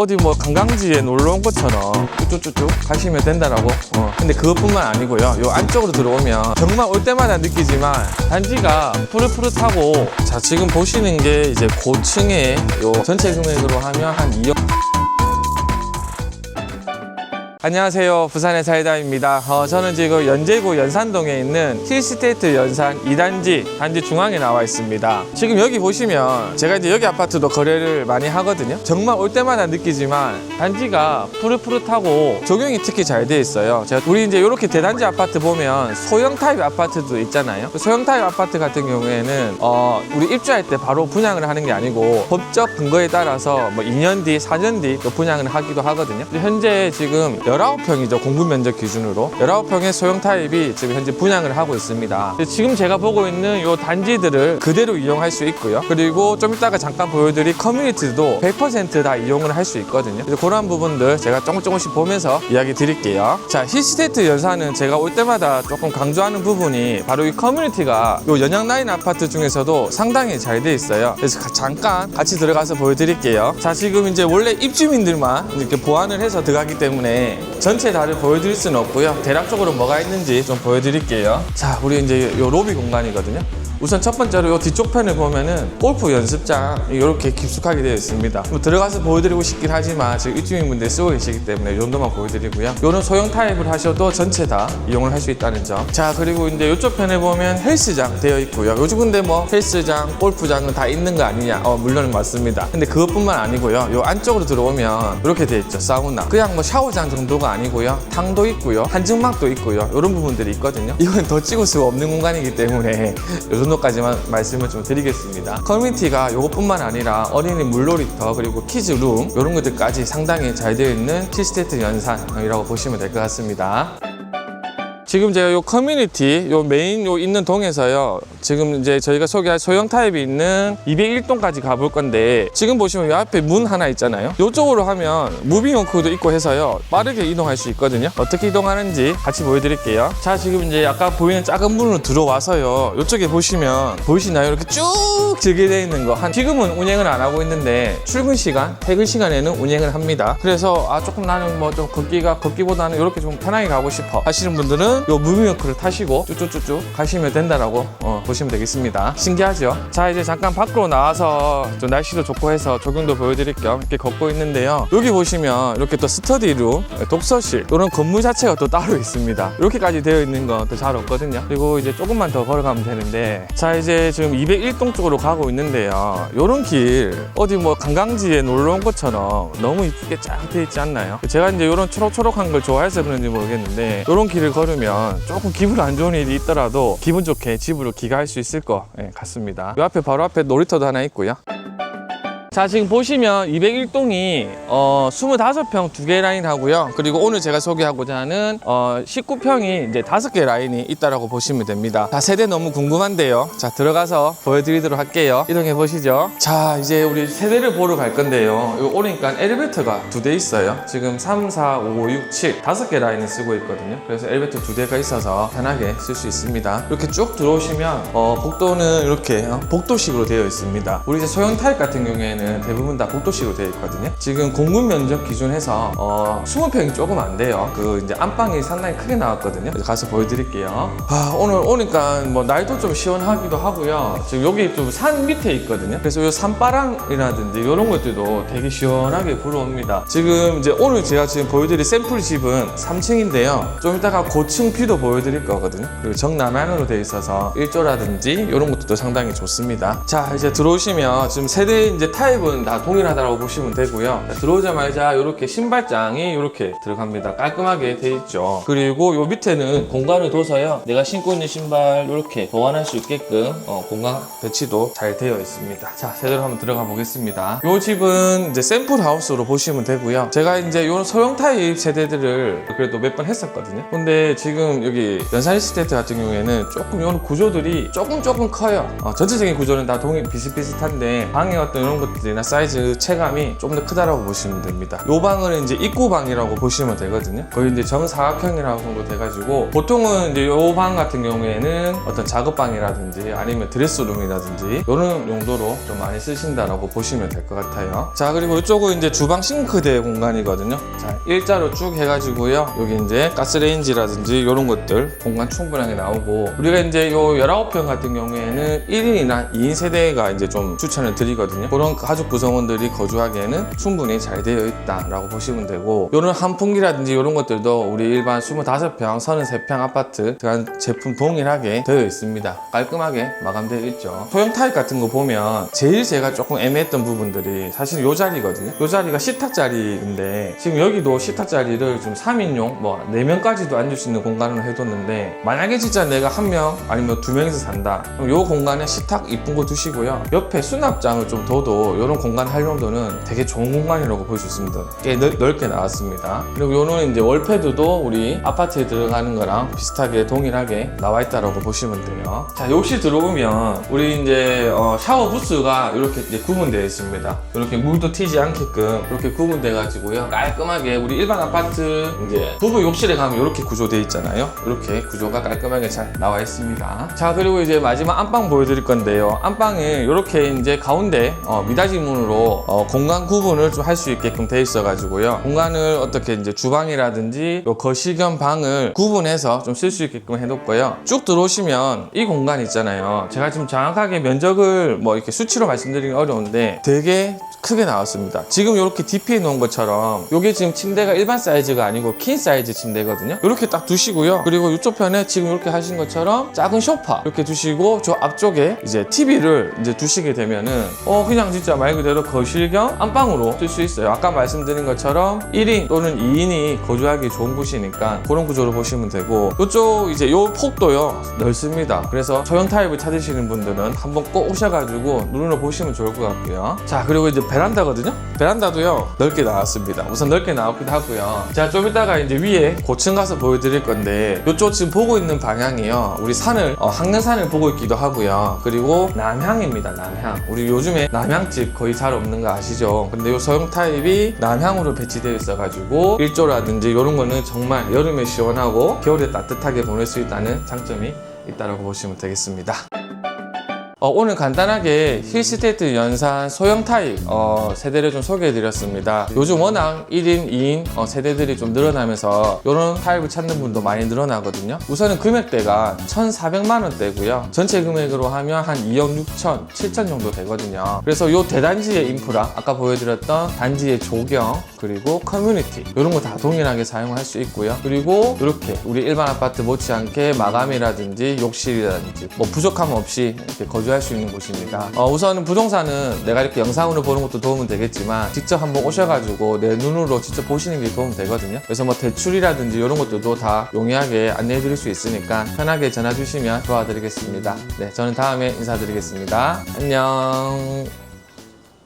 어디 뭐 관광지에 놀러 온 것처럼 쭉쭉쭉 가시면 된다라고. 어. 근데 그것뿐만 아니고요. 요 안쪽으로 들어오면 정말 올 때마다 느끼지만 단지가 푸릇푸릇하고 자 지금 보시는 게 이제 고층의 요 전체 금액으로 하면 한 2억. 안녕하세요. 부산의 사이다입니다. 어, 저는 지금 연제구 연산동에 있는 힐스테이트 연산 2단지 단지 중앙에 나와 있습니다. 지금 여기 보시면 제가 이제 여기 아파트도 거래를 많이 하거든요. 정말 올 때마다 느끼지만 단지가 푸릇푸릇하고 조경이 특히 잘 돼 있어요. 제가 우리 이제 이렇게 대단지 아파트 보면 소형 타입 아파트도 있잖아요. 그 소형 타입 아파트 같은 경우에는 어, 우리 입주할 때 바로 분양을 하는 게 아니고 법적 근거에 따라서 뭐 2년 뒤, 4년 뒤 또 분양을 하기도 하거든요. 현재 지금 19평이죠. 공급 면적 기준으로. 19평의 소형 타입이 지금 현재 분양을 하고 있습니다. 지금 제가 보고 있는 이 단지들을 그대로 이용할 수 있고요. 그리고 좀 이따가 잠깐 보여드릴 커뮤니티도 100%다 이용을 할 수 있거든요. 그래서 그런 부분들 제가 조금 조금씩 보면서 이야기 드릴게요. 자, 힐스테이트 연사는 제가 올 때마다 조금 강조하는 부분이 바로 이 커뮤니티가 이 연양 라인 아파트 중에서도 상당히 잘 돼 있어요. 그래서 가- 잠깐 같이 들어가서 보여드릴게요. 자, 지금 이제 원래 입주민들만 이렇게 보완을 해서 들어가기 때문에 전체 다를 보여드릴 수는 없고요. 대략적으로 뭐가 있는지 좀 보여드릴게요. 자, 우리 이제 이 로비 공간이거든요. 우선 첫 번째로 이 뒤쪽 편을 보면은 골프 연습장 이렇게 깊숙하게 되어 있습니다. 뭐 들어가서 보여드리고 싶긴 하지만 지금 입주민분들 쓰고 계시기 때문에 이 정도만 보여드리고요. 이런 소형 타입을 하셔도 전체 다 이용을 할 수 있다는 점. 자 그리고 이제 이쪽 편에 보면 헬스장 되어 있고요. 요즘 근데 뭐 헬스장, 골프장은 다 있는 거 아니냐? 어 물론 맞습니다. 근데 그것뿐만 아니고요. 요 안쪽으로 들어오면 이렇게 되어 있죠. 사우나. 그냥 뭐 샤워장 정도 가 아니고요. 탕도 있고요. 한증막도 있고요. 이런 부분들이 있거든요. 이건 더 찍을 수가 없는 공간이기 때문에 요 정도까지만 말씀을 좀 드리겠습니다. 커뮤니티가 요것뿐만 아니라 어린이 물놀이터 그리고 키즈룸 이런 것들까지 상당히 잘 되어 있는 킬스테이트 연산이라고 보시면 될 것 같습니다. 지금 제가 요 커뮤니티 요 메인 요 있는 동에서요 지금 이제 저희가 소개할 소형 타입이 있는 201동까지 가볼 건데 지금 보시면 요 앞에 문 하나 있잖아요. 요쪽으로 하면 무빙 워크도 있고 해서요 빠르게 이동할 수 있거든요. 어떻게 이동하는지 같이 보여드릴게요. 자 지금 이제 아까 보이는 작은 문으로 들어와서요 요쪽에 보시면 보이시나요? 이렇게 쭉 즐게 되어 있는 거. 한 지금은 운행을 안 하고 있는데 출근 시간 퇴근 시간에는 운행을 합니다. 그래서 아 조금 나는 뭐 좀 걷기가 걷기보다는 이렇게 좀 편하게 가고 싶어 하시는 분들은 요 무빙워크를 타시고 쭉쭉쭉쭉 가시면 된다라고 어, 보시면 되겠습니다. 신기하죠? 자 이제 잠깐 밖으로 나와서 좀 날씨도 좋고 해서 조경도 보여드릴 겸 이렇게 걷고 있는데요. 여기 보시면 이렇게 또 스터디룸 독서실 이런 건물 자체가 또 따로 있습니다. 이렇게까지 되어 있는 건 또 잘 없거든요. 그리고 이제 조금만 더 걸어가면 되는데 자 이제 지금 201동 쪽으로 가고 있는데요. 요런 길 어디 뭐 관광지에 놀러 온 것처럼 너무 이쁘게 쫙 되어 있지 않나요? 제가 이제 요런 초록초록한 걸 좋아해서 그런지 모르겠는데 요런 길을 걸으면 조금 기분 안 좋은 일이 있더라도 기분 좋게 집으로 귀가할 수 있을 것 예, 같습니다. 요 앞에 바로 앞에 놀이터도 하나 있고요 자 지금 보시면 201동이 어 25평 두 개 라인 하고요. 그리고 오늘 제가 소개하고자 하는 어 19평이 이제 다섯 개 라인이 있다라고 보시면 됩니다. 자 세대 너무 궁금한데요. 자 들어가서 보여드리도록 할게요. 이동해 보시죠. 자 이제 우리 세대를 보러 갈 건데요. 오니까 엘리베이터가 두 대 있어요. 지금 3, 4, 5, 6, 7 다섯 개 라인을 쓰고 있거든요. 그래서 엘리베이터 두 대가 있어서 편하게 쓸 수 있습니다. 이렇게 쭉 들어오시면 어 복도는 이렇게 어, 복도식으로 되어 있습니다. 우리 이제 소형 타입 같은 경우에는 대부분 다 복도식으로 되어 있거든요. 지금 공급 면적 기준해서 어, 20평이 조금 안 돼요. 그 이제 안방이 상당히 크게 나왔거든요. 가서 보여드릴게요. 아, 오늘 오니까 뭐 날도 좀 시원하기도 하고요. 지금 여기 좀 산 밑에 있거든요. 그래서 이 산바람이라든지 이런 것들도 되게 시원하게 불어옵니다. 지금 이제 오늘 제가 지금 보여드릴 샘플 집은 3층인데요. 좀 이따가 고층 뷰도 보여드릴 거거든요. 그리고 정남향으로 되어 있어서 일조라든지 이런 것들도 상당히 좋습니다. 자, 이제 들어오시면 지금 세대 이제 타입 은 다 동일하다고 보시면 되고요. 자, 들어오자마자 이렇게 신발장이 이렇게 들어갑니다. 깔끔하게 돼 있죠. 그리고 요 밑에는 공간을 둬서요. 내가 신고 있는 신발 이렇게 보관할 수 있게끔 어, 공간 배치도 잘 되어 있습니다. 자, 제대로 한번 들어가 보겠습니다. 요 집은 이제 샘플 하우스로 보시면 되고요. 제가 이제 요 소형 타입 세대들을 그래도 몇 번 했었거든요. 근데 지금 여기 연산 스테이트 같은 경우에는 조금 이런 구조들이 조금 조금 커요. 어, 전체적인 구조는 다 동일 비슷비슷한데 방의 어떤 이런 것들 이 사이즈들이나 사이즈 체감이 좀 더 크다라고 보시면 됩니다. 요 방은 이제 입구 방이라고 보시면 되거든요. 거의 이제 정사각형이라고 돼가지고 보통은 이제 요방 같은 경우에는 어떤 작업방이라든지 아니면 드레스룸이라든지 이런 용도로 좀 많이 쓰신다라고 보시면 될 것 같아요. 자 그리고 이쪽은 이제 주방 싱크대 공간이거든요. 자 일자로 쭉 해가지고요. 여기 이제 가스레인지라든지 이런 것들 공간 충분하게 나오고 우리가 이제 요 19평 같은 경우에는 1인이나 2인 세대가 이제 좀 추천을 드리거든요. 그런 가족 구성원들이 거주하기에는 충분히 잘 되어 있다라고 보시면 되고 요런 한풍기라든지 이런 것들도 우리 일반 25평, 33평 아파트 그런 제품 동일하게 되어 있습니다. 깔끔하게 마감되어 있죠. 소형 타입 같은 거 보면 제일 제가 조금 애매했던 부분들이 사실 요 자리거든요. 요 자리가 식탁 자리인데 지금 여기도 식탁 자리를 좀 3인용 뭐 4명까지도 앉을 수 있는 공간으로 해뒀는데 만약에 진짜 내가 한 명 아니면 두 명이서 산다 그럼 요 공간에 식탁 이쁜 거 두시고요. 옆에 수납장을 좀 둬도 이런 공간 활용도는 되게 좋은 공간이라고 볼 수 있습니다. 꽤 넓, 넓게 나왔습니다. 그리고 요는 이제 월패드도 우리 아파트에 들어가는 거랑 비슷하게 동일하게 나와 있다라고 보시면 돼요. 자, 욕실 들어오면 우리 이제 어, 샤워 부스가 이렇게 구분되어 있습니다. 이렇게 물도 튀지 않게끔 이렇게 구분돼 가지고요. 깔끔하게 우리 일반 아파트 이제 부부 욕실에 가면 이렇게 구조되어 있잖아요. 이렇게 구조가 깔끔하게 잘 나와 있습니다. 자, 그리고 이제 마지막 안방 보여드릴 건데요. 안방에 이렇게 이제 가운데 어, 미닫이 문으로 어, 공간 구분을 좀 할 수 있게끔 돼 있어 가지고요. 공간을 어떻게 이제 주방이라든지 요 거실 겸 방을 구분해서 좀 쓸 수 있게끔 해놓고요. 쭉 들어오시면 이 공간 있잖아요. 제가 지금 정확하게 면적을 뭐 이렇게 수치로 말씀드리기 어려운데 되게 크게 나왔습니다. 지금 이렇게 DP 놓은 것처럼 이게 지금 침대가 일반 사이즈가 아니고 퀸 사이즈 침대거든요. 이렇게 딱 두시고요. 그리고 이쪽 편에 지금 이렇게 하신 것처럼 작은 소파 이렇게 두시고 저 앞쪽에 이제 TV를 이제 두시게 되면은 어 그냥 진짜 말 그대로 거실 겸 안방으로 쓸 수 있어요. 아까 말씀드린 것처럼 1인 또는 2인이 거주하기 좋은 곳이니까 그런 구조로 보시면 되고 이쪽 이제 요 폭도요 넓습니다. 그래서 소형 타입을 찾으시는 분들은 한번 꼭 오셔가지고 눈으로 보시면 좋을 것 같고요. 자 그리고 이제 베란다거든요. 베란다도요 넓게 나왔습니다. 우선 넓게 나왔기도 하고요. 자좀 이따가 이제 위에 고층 가서 보여드릴 건데 이쪽 지금 보고 있는 방향이요. 우리 산을 어, 항년산을 보고 있기도 하고요. 그리고 남향입니다. 남향. 우리 요즘에 남향집 거의 잘 없는 거 아시죠? 근데 이 소형 타입이 남향으로 배치되어 있어가지고 일조라든지 이런 거는 정말 여름에 시원하고 겨울에 따뜻하게 보낼 수 있다는 장점이 있다고 보시면 되겠습니다. 어, 오늘 간단하게 힐스테이트 연산 소형 타입 어, 세대를 좀 소개해 드렸습니다. 요즘 워낙 1인, 2인 어, 세대들이 좀 늘어나면서 이런 타입을 찾는 분도 많이 늘어나거든요. 우선은 금액대가 1,400만 원대고요. 전체 금액으로 하면 한 2억 6천, 7천 정도 되거든요. 그래서 요 대단지의 인프라, 아까 보여드렸던 단지의 조경, 그리고 커뮤니티 이런 거 다 동일하게 사용할 수 있고요. 그리고 이렇게 우리 일반 아파트 못지않게 마감이라든지 욕실이라든지 뭐 부족함 없이 이렇게 거주할 수 있는 곳입니다. 어, 우선은 부동산은 내가 이렇게 영상으로 보는 것도 도움은 되겠지만 직접 한번 오셔가지고 내 눈으로 직접 보시는 게 도움 되거든요. 그래서 뭐 대출이라든지 이런 것들도 다 용이하게 안내해 드릴 수 있으니까 편하게 전화 주시면 도와드리겠습니다. 네, 저는 다음에 인사드리겠습니다. 안녕.